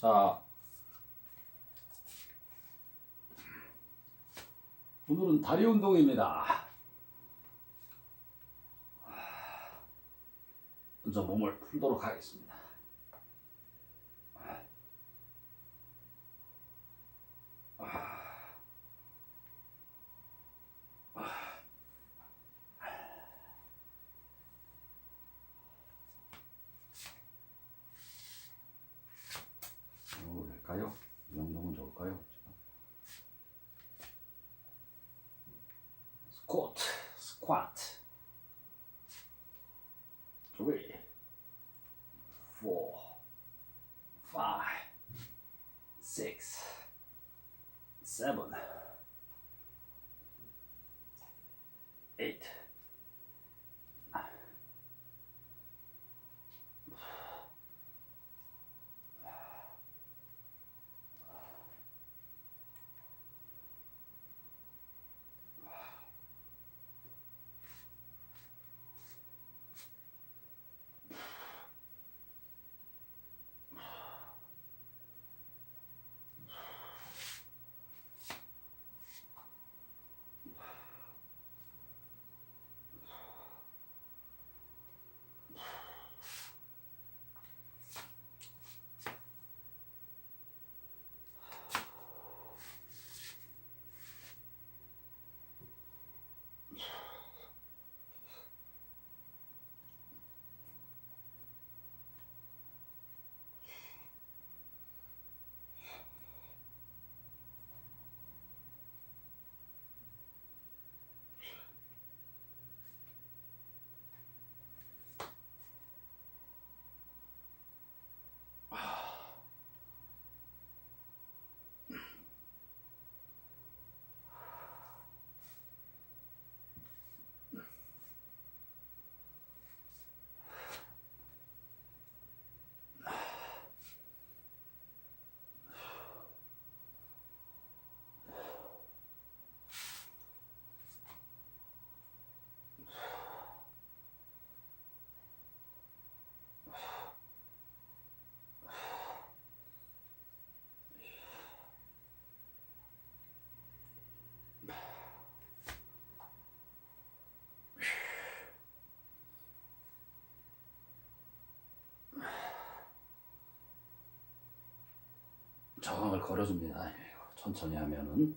자, 오늘은 다리 운동입니다. 먼저 몸을 풀도록 하겠습니다. 뭐 할까요? 이 정도면 좋을까요? 스쿼트, 스쿼트. three, four, five, six, seven, 걸어줍니다. 천천히 하면은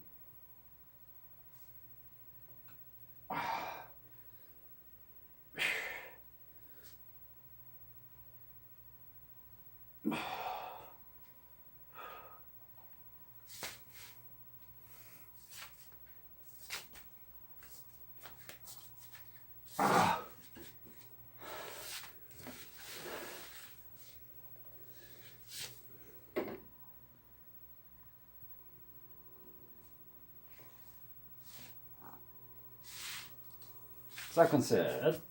second set.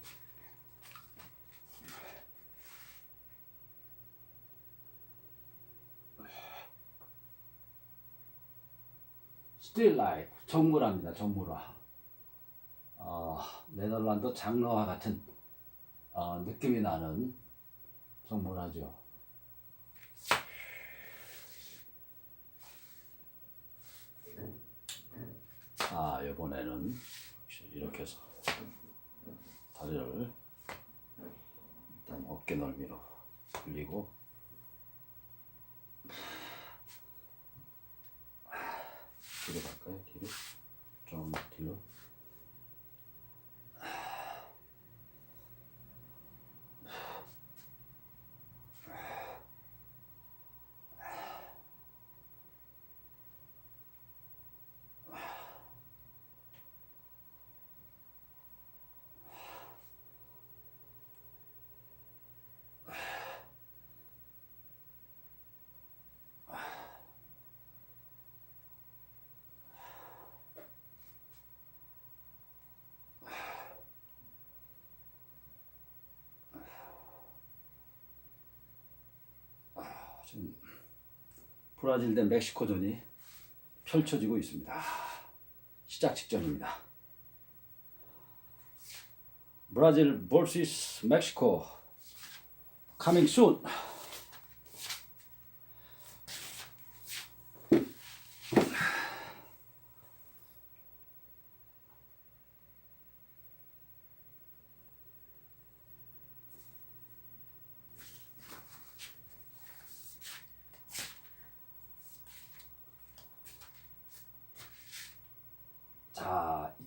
Still life 정물화입니다. 정물화. 어, 네덜란드 장르와 같은 어, 느낌이 나는 정물화죠. 아 이번에는 이렇게 해서 다리를 일단 어깨 넓이로 돌리고. 뒤로 갈까요? 뒤로? 좀 뒤로 지금 브라질 대 멕시코전이 펼쳐지고 있습니다. 시작 직전입니다. 브라질 vs 멕시코 coming soon.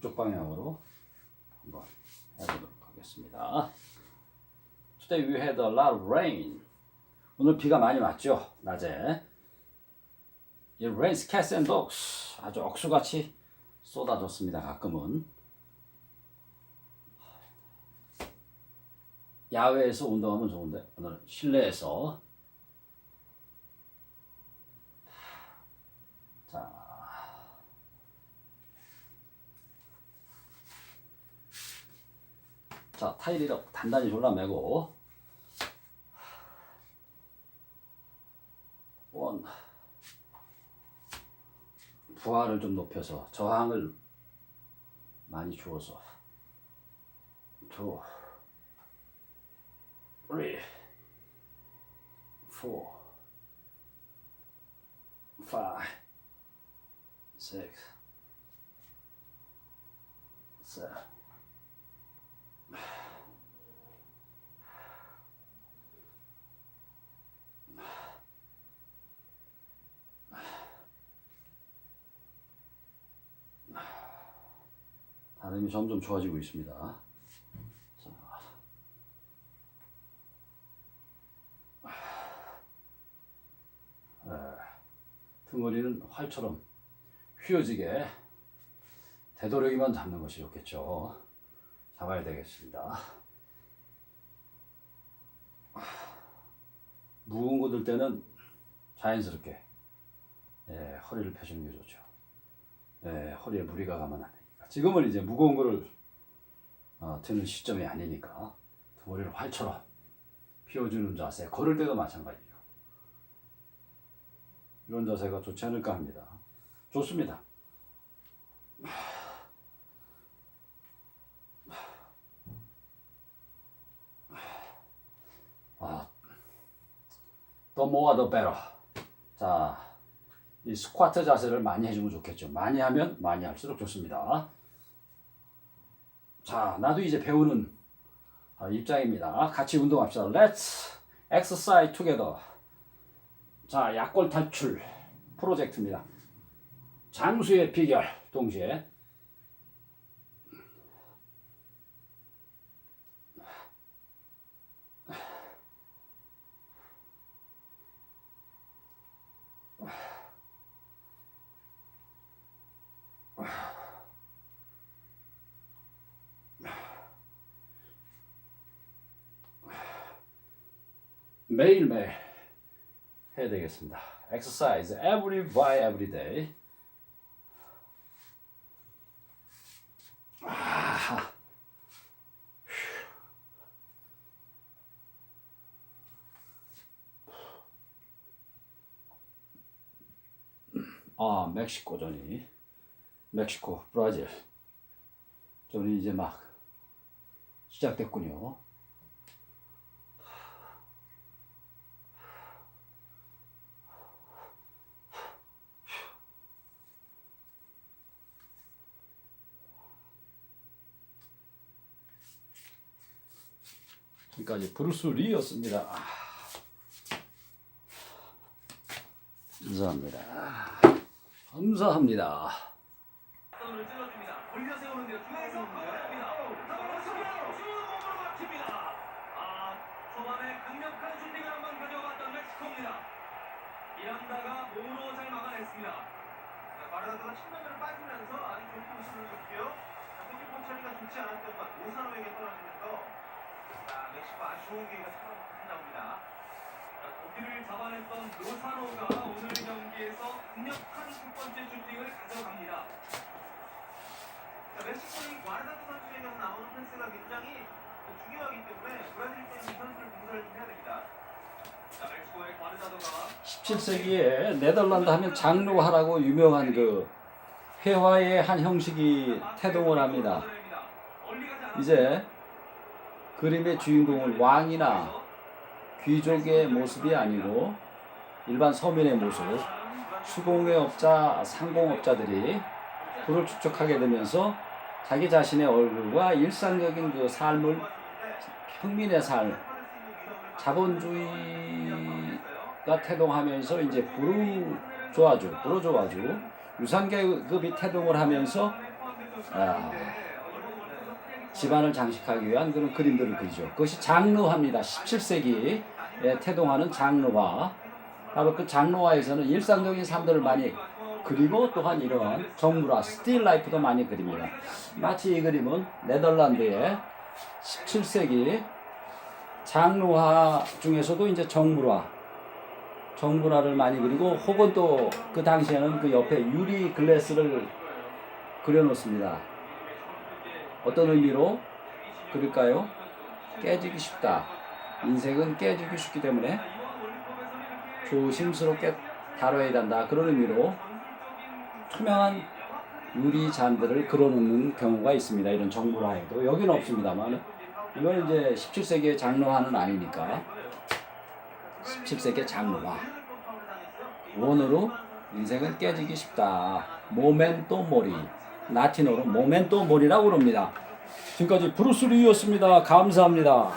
북쪽 방향으로 한번 해보도록 하겠습니다. Today we had a lot of rain. 오늘 비가 많이 왔죠, 낮에. 이 rains cats and dogs 아주 억수같이 쏟아졌습니다. 가끔은 야외에서 운동하면 좋은데 오늘은 실내에서 자, 자 타일이로 단단히 졸라매고. 원. 부하를 좀 높여서 저항을 많이 주어서. 투. three, four, five, six. 발음이 점점 좋아지고 있습니다. 등어리는 활처럼 휘어지게 되도록이면 잡는 것이 좋겠죠. 잡아야 되겠습니다. 무거운 거 들 때는 자연스럽게 예, 허리를 펴주는 게 좋죠. 예, 허리에 무리가 가면 안. 지금은 이제 무거운 거를 어, 드는 시점이 아니니까 등어리를 활처럼 펴주는 자세. 걸을 때도 마찬가지죠. 이런 자세가 좋지 않을까 합니다. 좋습니다. 아, 더 모아 더 베러. 자, 이 스쿼트 자세를 많이 해주면 좋겠죠. 많이 하면 많이 할수록 좋습니다. 자, 나도 이제 배우는 아, 입장입니다. 같이 운동합시다. Let's exercise together. 자, 약골 탈출 프로젝트입니다. 장수의 비결 동시에 매일매일 해야 되겠습니다. exercise every by every day. 아, 아 멕시코 전이 멕시코 브라질 전이 이제 막 시작됐군요. 지금까지 브루스 리였습니다. 아. 감사합니다. 감사합니다. 이란다가 몸으로 잘 막아냈습니다. 마르다도가 측면으로 빠지면서 아주 좋은 모습을 줬고요. 골키퍼 처리가 좋지 않았던 것 오사노에게 기회가 찾아옵니다. 자, 독일을 잡아냈던 로사노가 오늘 경기에서 강력한 첫 번째 슈팅을 가져갑니다. 자, 멕시코의 마르다도 선수에게서 나오는 패스가 굉장히 중요하기 때문에 브라질 팬이 선수를 공사를 좀 해야 됩니다. 자, 멕시코의 과르자도가 17세기에 네덜란드 하면 장로하라고 유명한 그 회화의 한 형식이 태동을 합니다. 이제 그림의 주인공은 왕이나 귀족의 모습이 아니고 일반 서민의 모습, 수공의 업자, 상공업자들이 그를 축적하게 되면서 자기 자신의 얼굴과 일상적인 그 삶을 평민의 삶, 자본주의가 태동하면서 이제 부르조아주, 부르조아주, 유산계급이 태동을 하면서 아, 집안을 장식하기 위한 그런 그림들을 그리죠. 그것이 장르화입니다. 17세기에 태동하는 장르화. 바로 그 장르화에서는 일상적인 삶들을 많이 그리고 또한 이런 정부라 스틸 라이프도 많이 그립니다. 마치 이 그림은 네덜란드의 17세기 장르화 중에서도 이제 정물화, 정물화를 많이 그리고 혹은 또 그 당시에는 그 옆에 유리 글래스를 그려놓습니다. 어떤 의미로 그릴까요? 깨지기 쉽다. 인생은 깨지기 쉽기 때문에 조심스럽게 다뤄야 된다. 그런 의미로 투명한 유리 잔들을 그려놓는 경우가 있습니다. 이런 정물화에도 여기는 없습니다만 이건 이제 17세기의 장르화는 아니니까 17세기의 장르화 원어로 인생은 깨지기 쉽다. 모멘토 모리 라틴어로 모멘토 모리라고 그럽니다. 지금까지 브루스 리였습니다. 감사합니다.